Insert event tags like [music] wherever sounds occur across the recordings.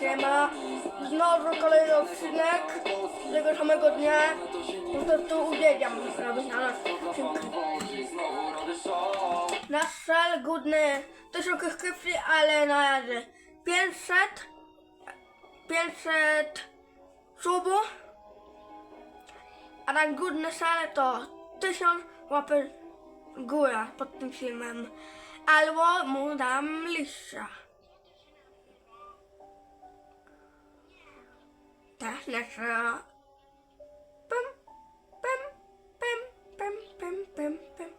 siema. Znowu kolejny odcinek tego samego dnia. Po prostu uwielbiam robić na nas odcinki. Nasz cel główny to są krypty, ale na razie 500 500 subów. A na główny cel to 1000 łapy góra pod tym filmem. Albo mu dam liścia. Teraz lecę. Pem, pem, pem, pem, pem, pem, pem.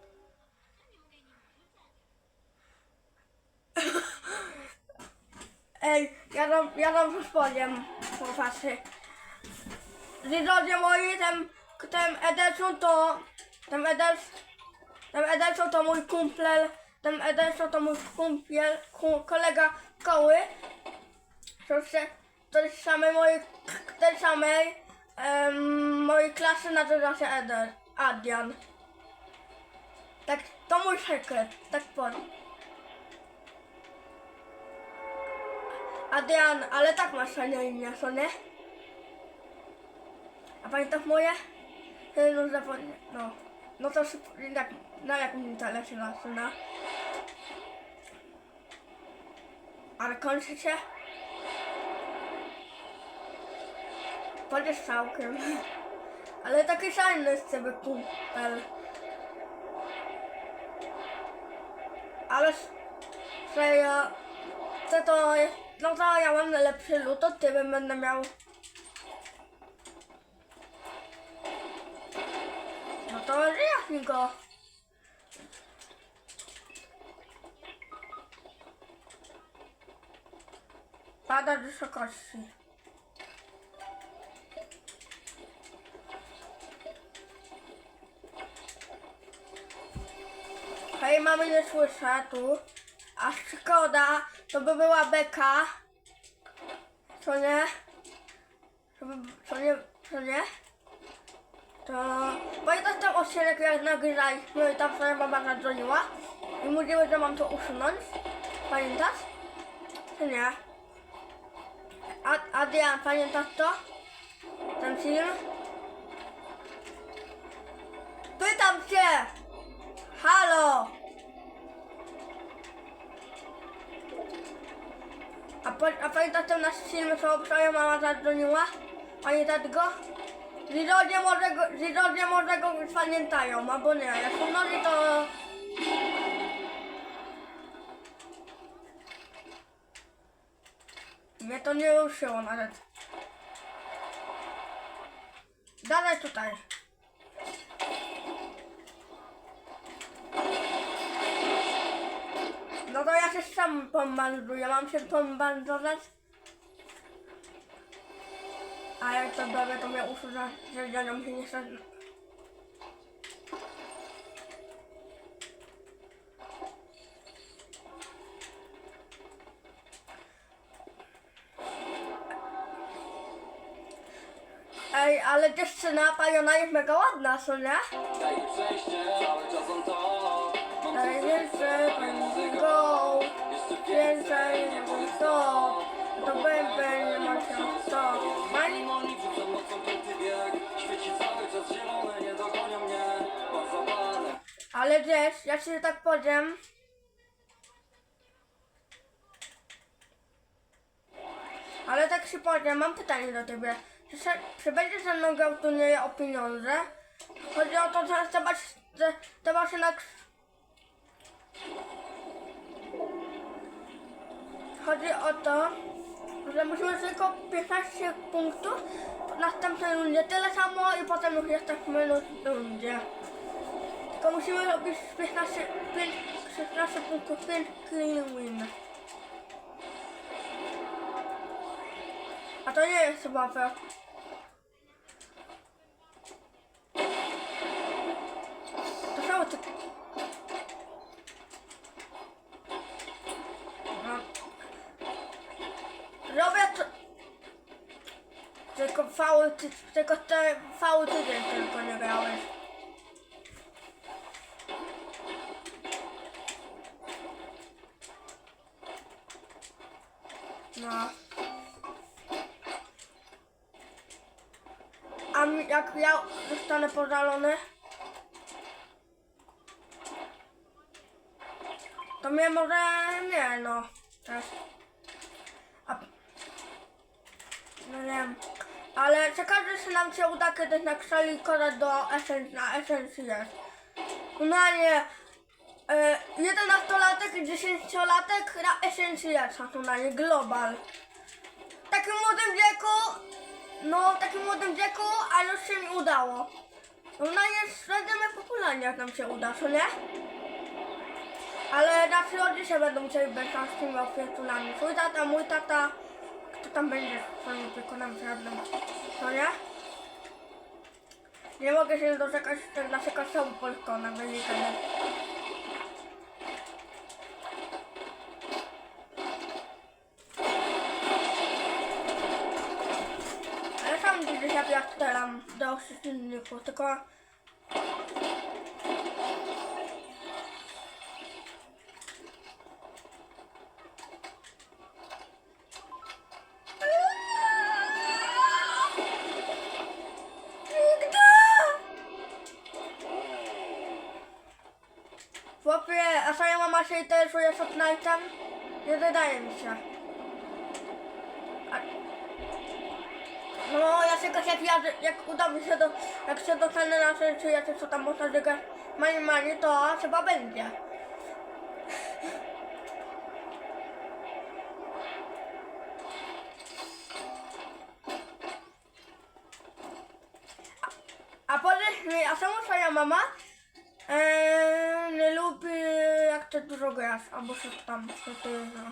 Ej, ja wam, ja wam coś powiem, chłopacy. Widzowie moi, ten, ten Ederson to, ten Ederson, ten Ederson to mój kumplel, ten Ederson to mój kumpiel, ku, kolega szkoły. To się, to jest samej mojej, tej samej, em, mojej klasy nazywa się Eder, Adrian. Tak, to mój sekret, tak powiem. Adrian, ale tak masz na imię, co nie? A pamiętasz moje? No zapomnę, no. No to szybko, jak, na jakim literze się zaczyna? Ale kończy się? Będziesz całkiem. Ale taki szalny z ciebie kumpel. Ale serio, to to jest, no to ja mam najlepszy lód, to ty będę miał. No to wyjaśnij go. Pada do wysokości. Hej, mamy nie słyszę tu. A szkoda, to by była beka. Co nie? Co, by, co nie? Co nie? To... Pamiętasz ten odcinek jak nagrywaliśmy i tam sobie mama zadzwoniła? I mówiły, że mam to usunąć? Pamiętasz? Czy nie? A, Adrian, pamiętasz to? Ten film? Pytam cię! Halo! A, pamiętasz ten nasz film, co wczoraj mama zadzwoniła? Pamiętasz go? Widzowie może go, może go pamiętają, albo nie. Jak są nowi, to... Mnie to nie ruszyło nawet. Dalej tutaj. No to ja się sam pombanduję, mam się pombandować. A jak to dowie, to mnie usuwa, że dziadziom się nie chce. Ej, ale dziewczyna, paniona jest mega ładna, co nie? Daję przejście, cały czas on to Daj więcej, pani go, więcej, nie bądź to, to będę, nie ma się co. Ładne ale wiesz, ja ci tak powiem, ale tak się powiem, mam pytanie do ciebie. Czy, se, czy będziesz ze mną grał w o pieniądze? Chodzi o to, że trzeba, że trzeba się na... Chodzi o to, że musimy tylko 15 punktów w następnej rundzie. Tyle samo i potem już jesteśmy w rundzie. Tylko musimy robić 15, 5, 16 punktów, 5 clean. A to nie jest fair. To są te... Fały ty, tylko te fały tydzień tylko nie grałeś. No. A jak ja zostanę podalony, to mnie może nie no. Też. A, no nie wiem. Ale ciekawe, czy nam się uda kiedyś nakrzeli kodę do esencji, na esencji jest. No nie. E, 11-latek i 10-latek na esencji jest, a to na nie global. W takim młodym wieku, no w takim młodym wieku, a już się mi udało. No na nie będziemy jak nam się uda, co nie? Ale na przyrodzie się będą musieli być z tymi opiekunami. Twój tata, mój tata, kto tam będzie swoim opiekunem żadnym, co nie? Mogę się doczekać naszego showu polskiego na Wielkanoc. Ale sam jak ja strzelam do przeciwników, tylko... wydaje mi się. No, ja się jak, ja, jak uda mi się do, jak się dostanę na czy ja co tam można żygać mani mani, to chyba będzie. Grasz, albo się tam, no.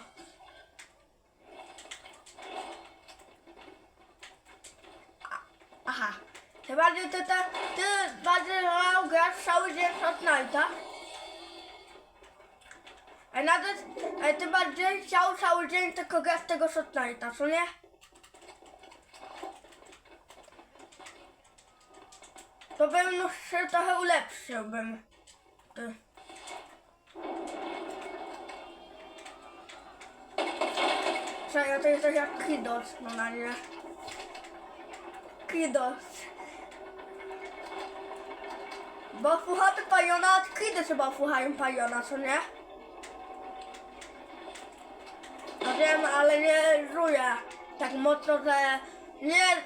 Aha. Ty bardziej ty, ty, ty bardziej wolał grać cały dzień Fortnite'a. A nawet a ty bardziej chciał cały dzień tylko grać tego Fortnite'a, co nie? To bym już się trochę ulepszyłbym. Ty. Czekaj, to jest tak jak Kidos, no na nie. Kidos. Bo słuchamy pajona, a Kidos chyba słuchają pajona, co nie? No wiem, ale nie żuję tak mocno, że nie... [laughs]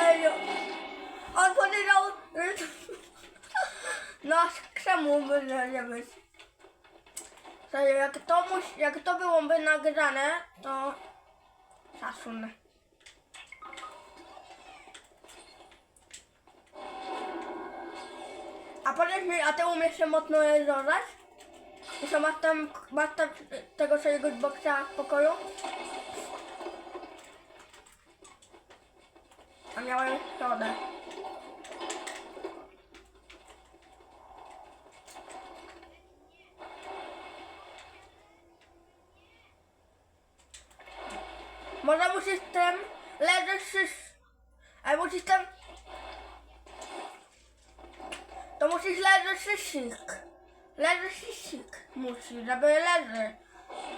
Ej, on powiedział... No, by nie- nie być? Serio, jak to, mus, jak to byłoby nagrane, to szacun. A powiedz mi, a ty umiesz się mocno jeżdżać? I co, masz tam, masz tam tego swojego boxa w pokoju? A miałem środę. Może musisz tam leżeć szysz. A musisz tam... To musisz leżeć szyszyk. Leży szyszyk. Musisz, żeby leży.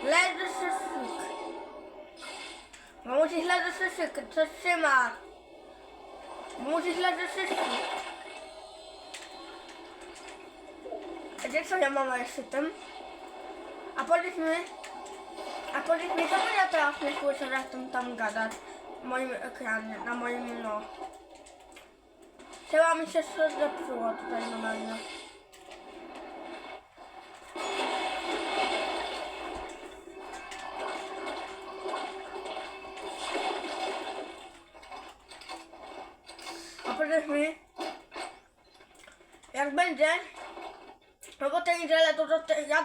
Leży szyszyk. No musisz leżeć szyszyk, co trzyma. Musisz leżeć szyszyk. A gdzie twoja mama jest przy tym? A powiedz mi, a powiedz mi, czemu ja teraz nie słyszę, że tam, tam gadać moim ekranie, na moim, no. Chyba mi się coś zepsuło tutaj normalnie.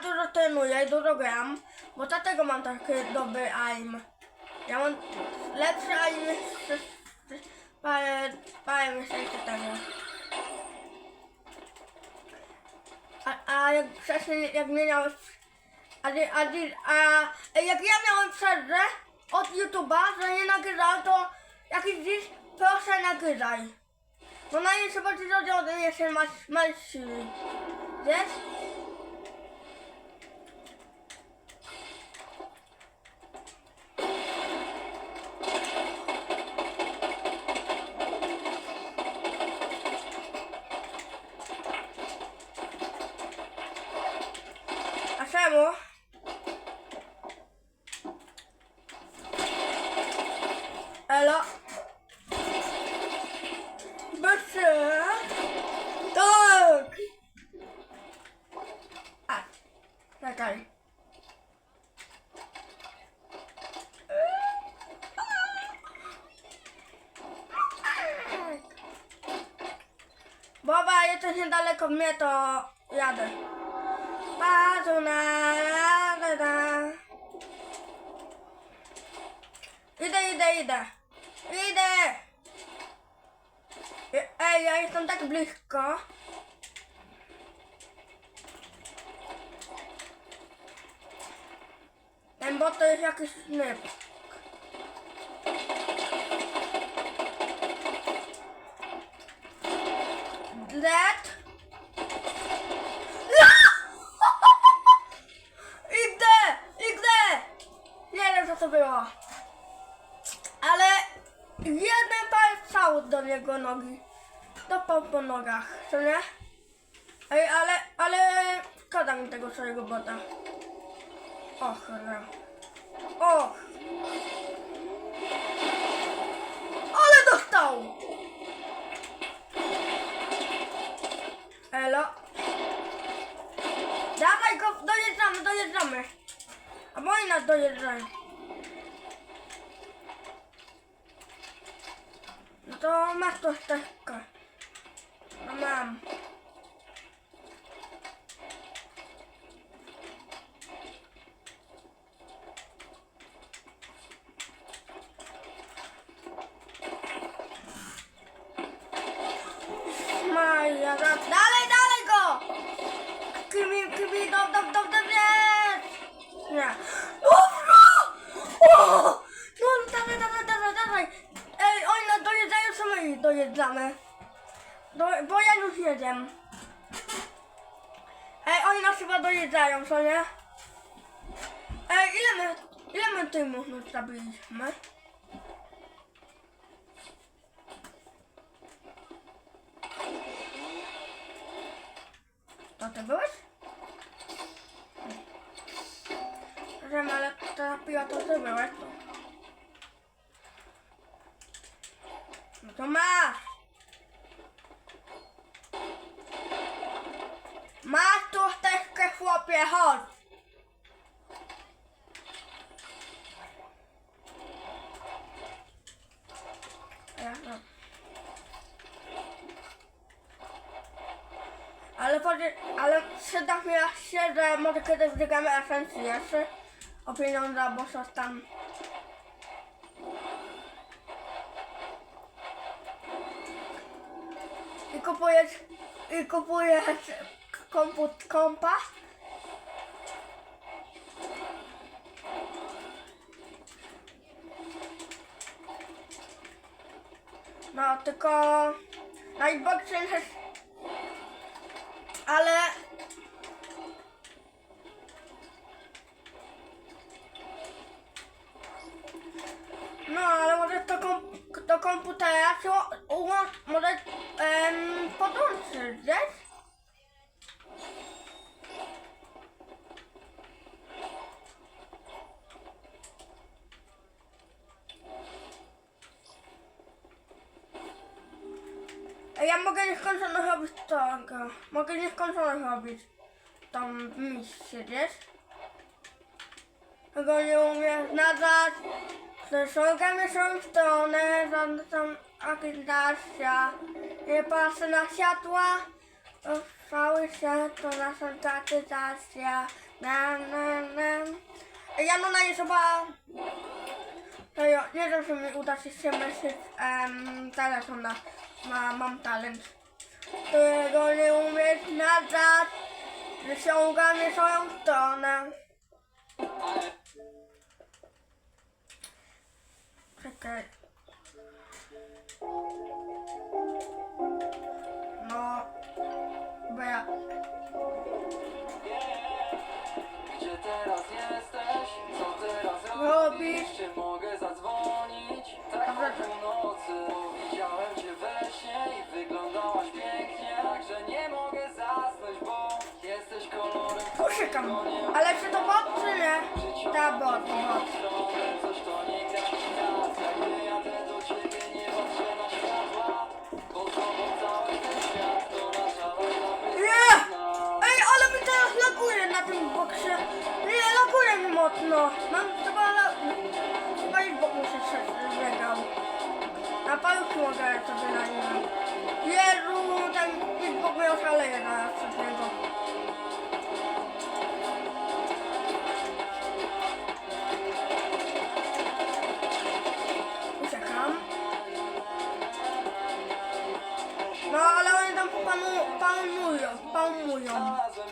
Dużo trenuję i dużo gram, bo dlatego mam taki dobry aim. Ja mam lepszy aim niż parę, parę miesięcy temu. A, a jak wcześniej, jak nie miałeś, a, a, a, jak ja miałem przerwę od YouTube'a, że nie nagrywałem, to jakiś dziś proszę nagrywaj. No na nie trzeba ci zrobić, masz, masz siły. Wiesz? czemu? Elo? Bycie? Tak! A, czekaj. Boba, jesteś niedaleko mnie, to jadę. Patrz na jadę, idę, idę. Idę! Ja jestem tak blisko. Ten bot to jest jakiś snyp. Dead. [laughs] Idę! Idę! Nie wiem co to było. Ale jeden palec strzał do niego nogi. Dopał po nogach, co nie? Ej, ale, ale szkoda mi tego swojego bota. O cholera. O! Ale dostał! Elo. Dawaj go, dojeżdżamy, dojeżdżamy. A moi nas dojeżdżają. No to masz to ścieżkę. Jedziemy. Ej, oni nas chyba dojeżdżają, co nie? Ej, ile my, ile my tymów już zabiliśmy? To ty byłeś? Wiem, ale ta piła to ty byłeś. To. No to! Masz tu chłopie, chodź! No. Ale powiedz, ale przyda mi się, że może kiedyś wygramy esencję jeszcze o pieniądze, bo coś tam. I kupujesz, i kupujesz komput, kompa. No, tylko jest ale tą misję, wiesz? Tego nie umiem nadać. Przeszukamy swoją stronę, żadną akredytacja. Nie patrzę na światła. Cały świat to nasza akredytacja. Na, na, na. Ja no na nie chyba... To ja, nie czy mi uda się się myśleć um, telefona. Ma, mam talent. Którego nie umieć nadać. Wyciągamy swoją stronę. Czekaj. No. Bo ja... Gdzie teraz jesteś? Co teraz Robisz? Czy mogę zadzwonić? Tak po Widziałem cię we śnie i wyglądałaś pięknie Także nie mogę czekam. Ale czy to bot, czy nie? Ta bot, bot. To nie na to! Ej, ale mi teraz laguje na tym boksie. Nie, laguje mi mocno. Mam chyba la... Chyba i bok muszę szedł. Na paluszki mogę na nim. Jezu, ten Xbox mnie oszaleje przez niego.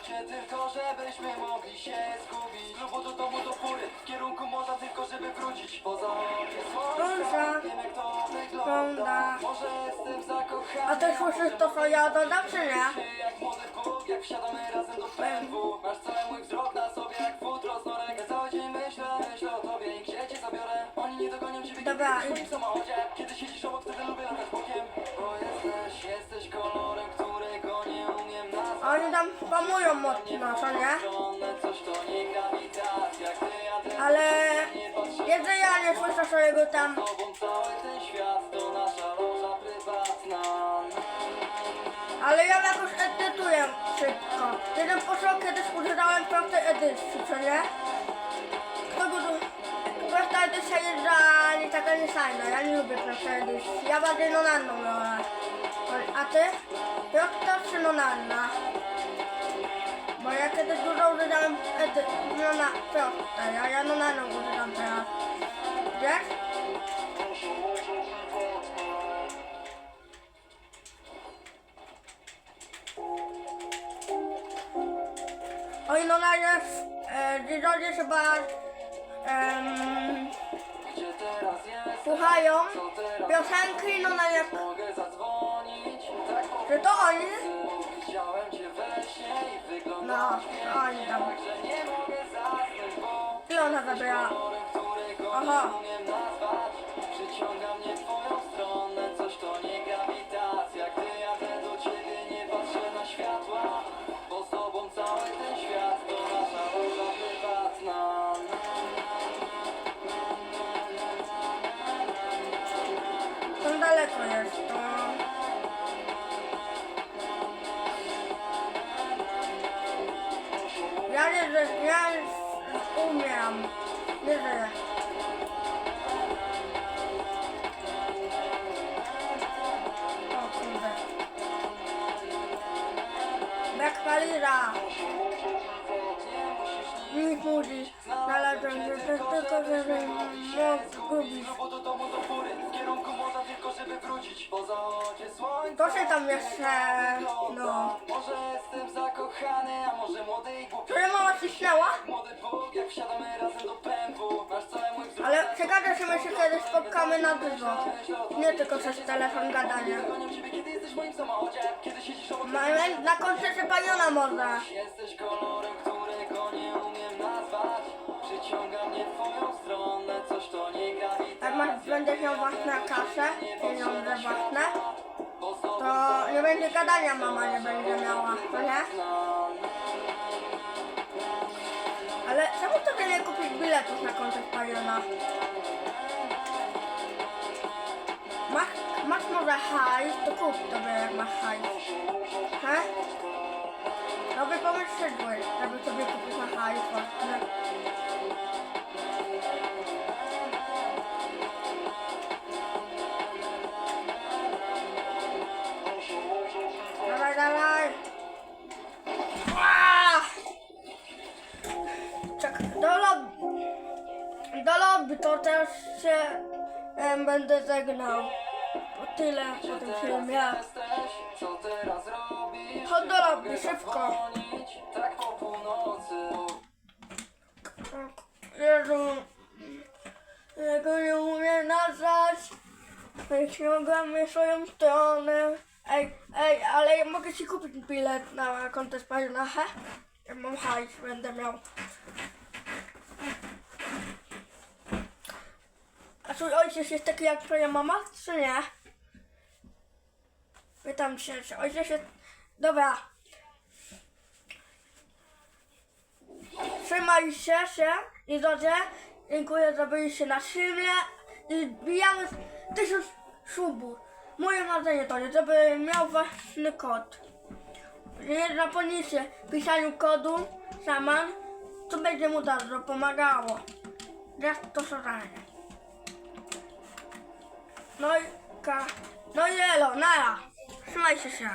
Cię tylko, żebyśmy mogli się zgubić. Z klubu do domu do fury W kierunku morza tylko, żeby wrócić. Poza Proszę. słońca Wiem jak to wygląda. Może jestem zakochany A ty słyszysz to, co ja dodam, czy nie? Jak młody Bóg, jak wsiadamy razem do pęwu Masz cały mój wzrok na sobie jak futro z norek. Ja cały dzień myślę, myślę o tobie i gdzie cię zabiorę. Oni nie dogonią ciebie, Dobra, kiedy jesteś w samochodzie. Kiedy siedzisz obok, wtedy lubię latać bokiem. Bo jesteś, jesteś kolorem, którego tam pamują mocno, nie? Ale jeszcze ja nie słyszę swojego tam. Ale ja jakoś edytuję szybko. Jeden poszło kiedyś używałem prostej edycji, co nie? Kto go tu... Prosta edycja jest za nie taka niefajna. Ja nie lubię prostej edycji. Ja bardziej nonanną wolę. A ty? Prosta czy nonanna? Bo ja kiedyś dużo używałem edycji. Nona prosta. Ja, ja nonanną używam teraz. Wiesz? Oj, no na jest, e, chyba em, słuchają piosenki, no na po że to oni, No, oni tam, i ona zabrała, Aha. Fury W kierunku morza tylko żeby wrócić. Po zachodzie słońca To się tam jeszcze, no. Może jestem zakochany, a może młody i głupi. Twoja mama cisnęła? Młody Bóg, jak wsiadamy razem do pępu. Masz wzrok Ale ciekawe, że my się kiedyś spotkamy na żywo. Nie tylko przez telefon siedzisz obok Mamy na koncercie paniona może. Jesteś kolorem, którego nie umiem nazwać Przyciąga mnie w twoją stronę, coś to nie grawitacja Jak masz, będziesz miał własną kasę, pieniądze własne, to nie będzie gadania mama nie będzie miała, to nie? Ale czemu tobie nie kupić biletów na koncert paniona? Masz, masz może hajs, to kup sobie jak masz hajs. He? Dobry pomysł szedłeś, żeby sobie kupić na hajs własny. Lobby to też się em, będę żegnał. Tyle po tym filmie. Jesteś, co teraz robisz? Chodź do lobby, szybko. zadzwonić, Tak po północy Jezu, jego nie umiem nazwać. Wyciągam mnie swoją stronę. Ej, ej, ale ja mogę ci kupić bilet na kontest na he? Ja mam hajs, będę miał. Twój ojciec jest taki jak twoja mama, czy nie? Pytam cię, czy ojciec jest... Dobra. Trzymajcie się i drodzy, dziękuję, że byliście na filmie i bijamy tysiąc subów. Moje marzenie to jest, żeby miał własny kod. Nie zapomnijcie pisaniu kodu Saman, to będzie mu bardzo pomagało. Zastosowanie. No i ka... No i elo, nara. Trzymajcie się.